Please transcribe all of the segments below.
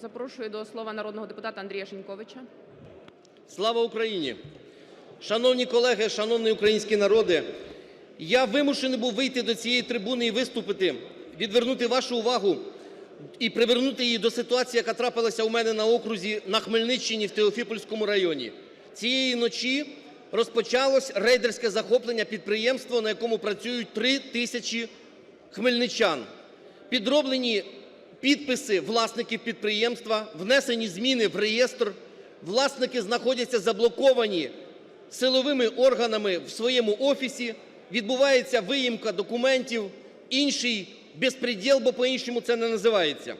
Запрошую до слова народного депутата Андрія Шиньковича. Слава Україні! Шановні колеги, шановний український народе! Я вимушений був вийти до цієї трибуни і виступити, відвернути вашу увагу і привернути її до ситуації, яка трапилася у мене на окрузі на Хмельниччині в Теофіпольському районі. Цієї ночі розпочалось рейдерське захоплення підприємства, на якому працюють 3 тисячі хмельничан. Підроблені підписи власників підприємства, внесені зміни в реєстр, власники знаходяться заблоковані силовими органами в своєму офісі, відбувається виїмка документів, інший безпредєл, бо по-іншому це не називається.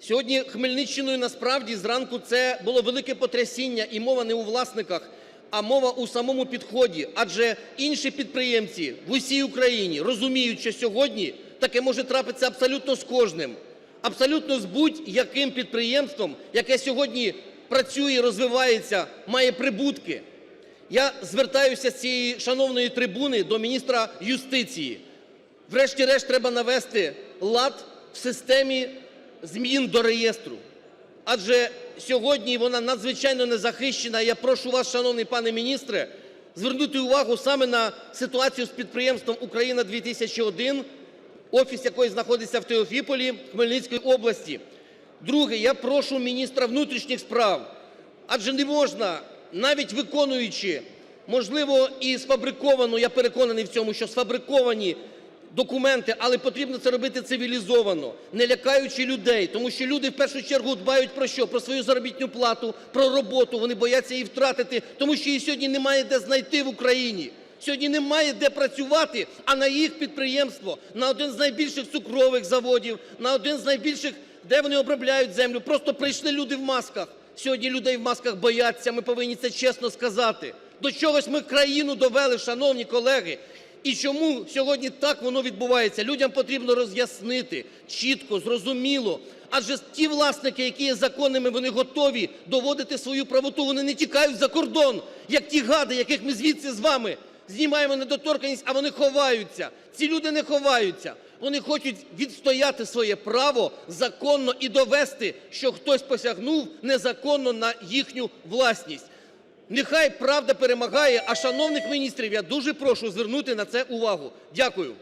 Сьогодні Хмельниччиною насправді зранку це було велике потрясіння, і мова не у власниках, а мова у самому підході. Адже інші підприємці в усій Україні розуміють, що сьогодні таке може трапитися абсолютно з кожним, абсолютно з будь-яким підприємством, яке сьогодні працює, розвивається, має прибутки. Я звертаюся з цієї шановної трибуни до міністра юстиції. Врешті-решт треба навести лад в системі змін до реєстру. Адже сьогодні вона надзвичайно незахищена. Я прошу вас, шановний пане міністре, звернути увагу саме на ситуацію з підприємством «Україна-2001», офіс якої знаходиться в Теофіполі Хмельницької області. Друге. Я прошу міністра внутрішніх справ, адже не можна, навіть виконуючи, можливо, і сфабриковану, я переконаний в цьому, що сфабриковані документи, але потрібно це робити цивілізовано, не лякаючи людей. Тому що люди в першу чергу дбають про що? Про свою заробітну плату, про роботу, вони бояться її втратити, тому що її сьогодні немає де знайти в Україні. Сьогодні немає де працювати, а на їх підприємство, на один з найбільших цукрових заводів, на один з найбільших, де вони обробляють землю, просто прийшли люди в масках. Сьогодні людей в масках бояться, ми повинні це чесно сказати. До чогось ми країну довели, шановні колеги. І чому сьогодні так воно відбувається? Людям потрібно роз'яснити чітко, зрозуміло. Адже ті власники, які є законними, вони готові доводити свою правоту, вони не тікають за кордон, як ті гади, яких ми звідси з вами знімаємо недоторканність, а вони ховаються. Ці люди не ховаються. Вони хочуть відстояти своє право законно і довести, що хтось посягнув незаконно на їхню власність. Нехай правда перемагає, а шановних міністрів я дуже прошу звернути на це увагу. Дякую.